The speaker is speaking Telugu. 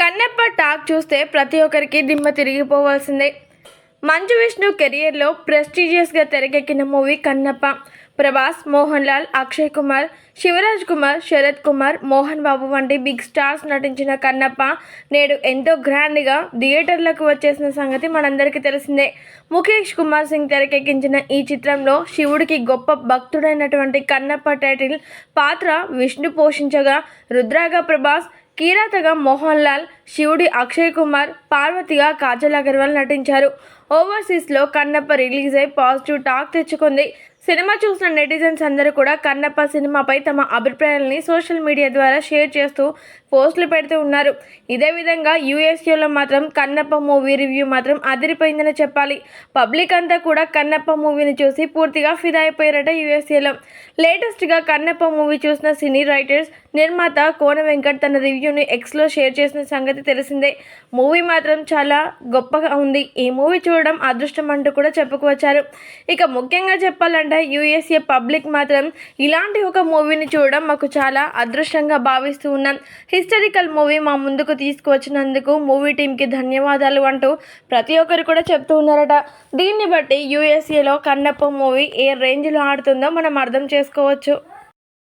కన్నప్ప టాక్ చూస్తే ప్రతి ఒక్కరికి దిమ్మ తిరిగిపోవాల్సిందే. మంచు విష్ణు కెరియర్లో ప్రెస్టీజియస్గా తెరకెక్కిన మూవీ కన్నప్ప. ప్రభాస్ మోహన్ లాల్ అక్షయ్ కుమార్ శివరాజ్ కుమార్ శరత్ కుమార్ మోహన్ బాబు వంటి బిగ్ స్టార్స్ నటించిన కన్నప్ప నేడు ఎంతో గ్రాండ్గా థియేటర్లకు వచ్చేసిన సంగతి మనందరికీ తెలిసిందే. ముఖేష్ కుమార్ సింగ్ తెరకెక్కించిన ఈ చిత్రంలో శివుడికి గొప్ప భక్తుడైనటువంటి కన్నప్ప టైటిల్ పాత్ర విష్ణు పోషించగా రుద్రాగా ప్రభాస్ కీరాతగా మోహన్ లాల్ శివుడి అక్షయ్ కుమార్ పార్వతిగా కాజల్ అగర్వాల్ నటించారు. ఓవర్సీస్లో కన్నప్ప రిలీజ్ అయి పాజిటివ్ టాక్ తెచ్చుకుంది. సినిమా చూసిన నెటిజన్స్ అందరూ కూడా కన్నప్ప సినిమాపై తమ అభిప్రాయాలని సోషల్ మీడియా ద్వారా షేర్ చేస్తూ పోస్టులు పెడుతూ ఉన్నారు. ఇదే విధంగా యూఎస్ఏలో మాత్రం కన్నప్ప మూవీ రివ్యూ మాత్రం అదిరిపోయిందని చెప్పాలి. పబ్లిక్ అంతా కూడా కన్నప్ప మూవీని చూసి పూర్తిగా ఫిదా అయిపోయారట యూఎస్ఏలో. లేటెస్ట్గా కన్నప్ప మూవీ చూసిన సినీ రైటర్స్ నిర్మాత కోన వెంకట్ తన రివ్యూని ఎక్స్లో షేర్ చేసిన సంగతి తెలిసిందే. మూవీ మాత్రం చాలా గొప్పగా ఉంది. ఈ మూవీ చూడడం అదృష్టం అంటూ కూడా చెప్పుకోవచ్చారు. ఇక ముఖ్యంగా చెప్పాలంటే యూఎస్ఏ పబ్లిక్ మాత్రం ఇలాంటి ఒక మూవీని చూడడం మాకు చాలా అదృష్టంగా భావిస్తూ ఉన్నాం. హిస్టరికల్ మూవీ మా ముందుకు తీసుకువచ్చినందుకు మూవీ టీంకి ధన్యవాదాలు అంటూ ప్రతి ఒక్కరు కూడా చెప్తూ ఉన్నారట. దీన్ని బట్టి యూఎస్ఏలో కన్నప్ప మూవీ ఏ రేంజ్లో ఆడుతుందో మనం అర్థం చేసుకోవచ్చు.